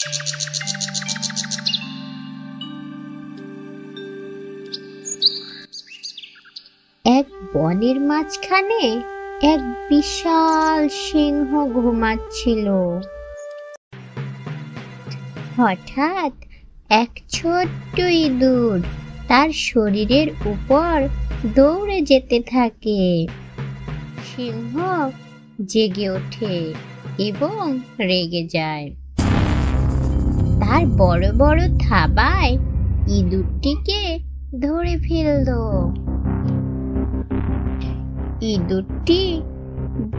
এক বনের মাঝখানে এক বিশাল সিংহ ঘুমাচ্ছিল। হঠাৎ এক ছোট্ট ইঁদুর তার শরীরের উপর দৌড়ে যেতে থাকে। সিংহ জেগে ওঠে এবং রেগে যায়। তার বড় বড় থাবায় ইঁদুরটিকে ধরে ফেলল। ইঁদুরটি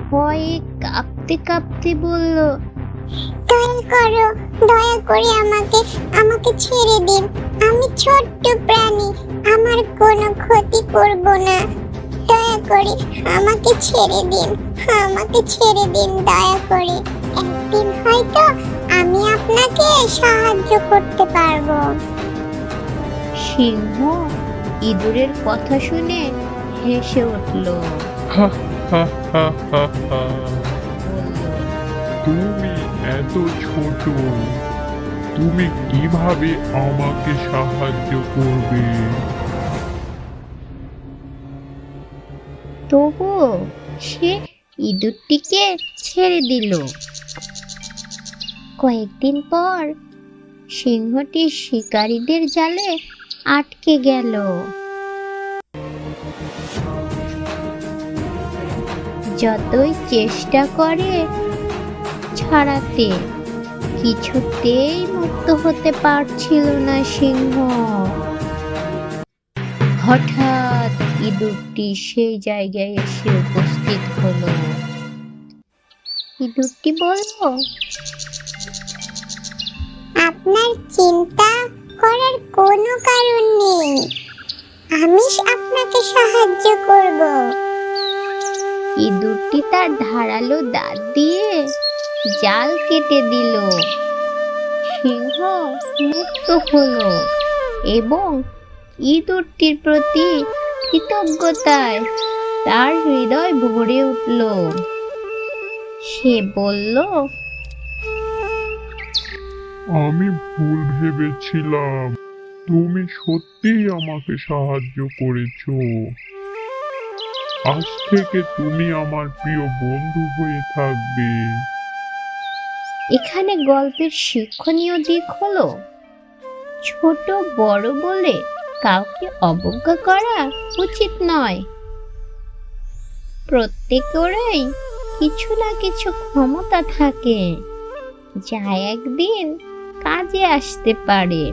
ভয়ে কাঁপতে কাঁপতে বলল, দয়া করো, দয়া করে আমাকে আমাকে ছেড়ে দিন। আমি ছোট্ট প্রাণী, আমার কোনো ক্ষতি করব না। দয়া করে আমাকে ছেড়ে দিন। আমাকে ছেড়ে দিন দয়া করে। একদিন হয়তো আমি আপনাকে সাহায্য করতে পারব। সিংহ ইঁদুরের কথা শুনে হেসে উঠল। তুমি এত ছোট তুমি কীভাবে আমাকে সাহায্য করবে? তবুও সে ইঁদুরটিকে ছেড়ে দিল। কয়েকদিন পর সিংহটি শিকারীদের জালে আটকে গেল। যতই চেষ্টা করে ছাড়াতে, কিছুতেই মুক্ত হতে পারছিল না সিংহ। হঠাৎ ইঁদুরটি সেই জায়গায় এসে উপস্থিত হলো। ইঁদুরটি বলল আপনার চিন্তা করার কোনো কারণ নেই। আমি আপনাকে সাহায্য করব। ইঁদুরটি তার ধারালো দাঁত দিয়ে জাল কেটে দিল। সিংহ মুক্ত হলো এবং ইঁদুরটির প্রতি কৃতজ্ঞতায় তার হৃদয় ভরে উঠল। সে বলল আমি ভুল ভেবেছিলাম। তুমি সত্যিই আমাকে সাহায্য করেছ। আজ থেকে তুমি আমার প্রিয় বন্ধু হয়ে থাকবে। এখানে গল্পের শিক্ষণীয় দিক হলো ছোট বড় বলে কাউকে অবজ্ঞা করা উচিত নয়। প্রত্যেকেরই কিছু না কিছু ক্ষমতা থাকে। যা একদিন কাজে আসতে পারে।